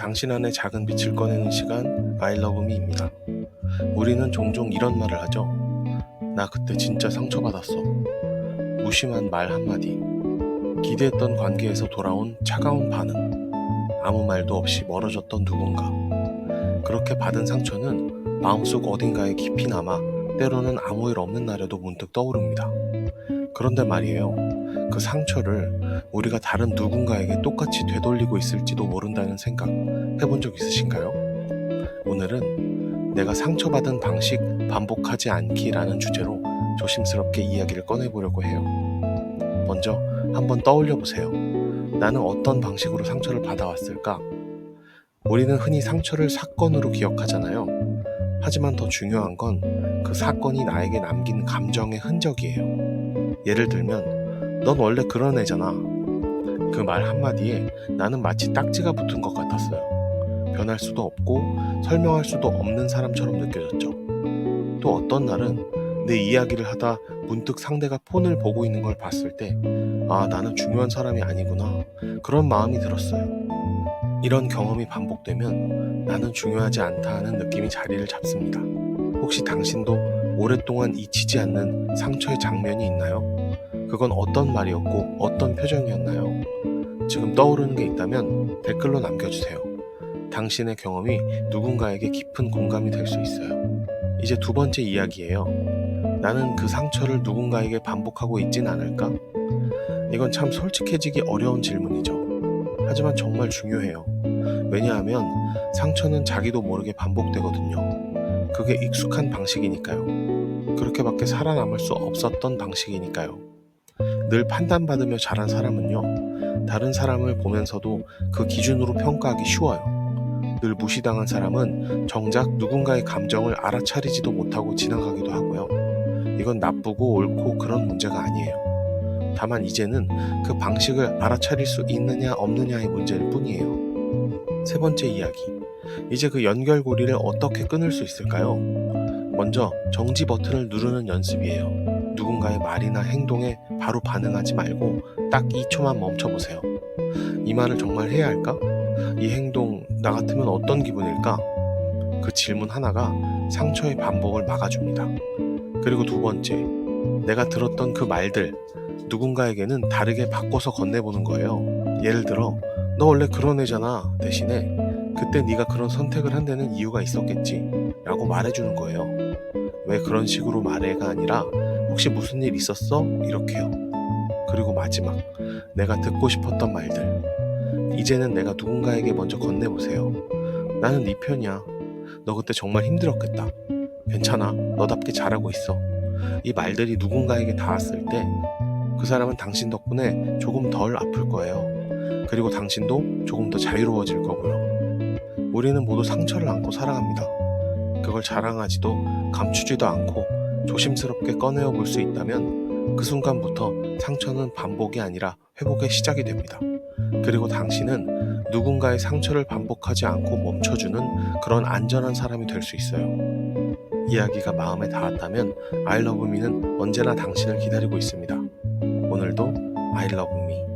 당신 안에 작은 빛을 꺼내는 시간 me입니다. 우리는 종종 이런 말을 하죠. 나 그때 진짜 상처받았어. 무심한 말 한마디. 기대했던 관계에서 돌아온 차가운 반응. 아무 말도 없이 멀어졌던 누군가. 그렇게 받은 상처는 마음속 어딘가에 깊이 남아 때로는 아무 일 없는 날에도 문득 떠오릅니다. 그런데 말이에요. 그 상처를 우리가 다른 누군가에게 똑같이 되돌리고 있을지도 모른다는 생각 해본 적 있으신가요? 오늘은 내가 상처받은 방식 반복하지 않기라는 주제로 조심스럽게 이야기를 꺼내보려고 해요. 먼저 한번 떠올려 보세요. 나는 어떤 방식으로 상처를 받아왔을까? 우리는 흔히 상처를 사건으로 기억하잖아요. 하지만 더 중요한 건 그 사건이 나에게 남긴 감정의 흔적이에요. 예를 들면, 넌 원래 그런 애잖아. 그 말 한마디에 나는 마치 딱지가 붙은 것 같았어요. 변할 수도 없고 설명할 수도 없는 사람처럼 느껴졌죠. 또 어떤 날은 내 이야기를 하다 문득 상대가 폰을 보고 있는 걸 봤을 때, 아, 나는 중요한 사람이 아니구나. 그런 마음이 들었어요. 이런 경험이 반복되면 나는 중요하지 않다 하는 느낌이 자리를 잡습니다. 혹시 당신도 오랫동안 잊히지 않는 상처의 장면이 있나요? 그건 어떤 말이었고 어떤 표정이었나요? 지금 떠오르는 게 있다면 댓글로 남겨주세요. 당신의 경험이 누군가에게 깊은 공감이 될 수 있어요. 이제 두 번째 이야기예요. 나는 그 상처를 누군가에게 반복하고 있진 않을까? 이건 참 솔직해지기 어려운 질문이죠. 하지만 정말 중요해요. 왜냐하면 상처는 자기도 모르게 반복되거든요. 그게 익숙한 방식이니까요. 그렇게밖에 살아남을 수 없었던 방식이니까요. 늘 판단받으며 자란 사람은요, 다른 사람을 보면서도 그 기준으로 평가하기 쉬워요. 늘 무시당한 사람은 정작 누군가의 감정을 알아차리지도 못하고 지나가기도 하고요. 이건 나쁘고 옳고 그런 문제가 아니에요. 다만 이제는 그 방식을 알아차릴 수 있느냐 없느냐의 문제일 뿐이에요. 세 번째 이야기. 이제 그 연결고리를 어떻게 끊을 수 있을까요? 먼저 정지 버튼을 누르는 연습이에요. 누군가의 말이나 행동에 바로 반응하지 말고 딱 2초만 멈춰보세요. 이 말을 정말 해야 할까? 이 행동 나 같으면 어떤 기분일까? 그 질문 하나가 상처의 반복을 막아줍니다. 그리고 두 번째, 내가 들었던 그 말들 누군가에게는 다르게 바꿔서 건네보는 거예요. 예를 들어, 너 원래 그런 애잖아 대신에 그때 네가 그런 선택을 한 데는 이유가 있었겠지 라고 말해주는 거예요. 왜 그런 식으로 말해가 아니라 혹시 무슨 일 있었어? 이렇게요. 그리고 마지막, 내가 듣고 싶었던 말들. 이제는 내가 누군가에게 먼저 건네보세요. 나는 네 편이야. 너 그때 정말 힘들었겠다. 괜찮아. 너답게 잘하고 있어. 이 말들이 누군가에게 닿았을 때 그 사람은 당신 덕분에 조금 덜 아플 거예요. 그리고 당신도 조금 더 자유로워질 거고요. 우리는 모두 상처를 안고 살아갑니다. 그걸 자랑하지도 감추지도 않고 조심스럽게 꺼내어 볼 수 있다면 그 순간부터 상처는 반복이 아니라 회복의 시작이 됩니다. 그리고 당신은 누군가의 상처를 반복하지 않고 멈춰주는 그런 안전한 사람이 될 수 있어요. 이야기가 마음에 닿았다면 me는 언제나 당신을 기다리고 있습니다. 오늘도 I love me.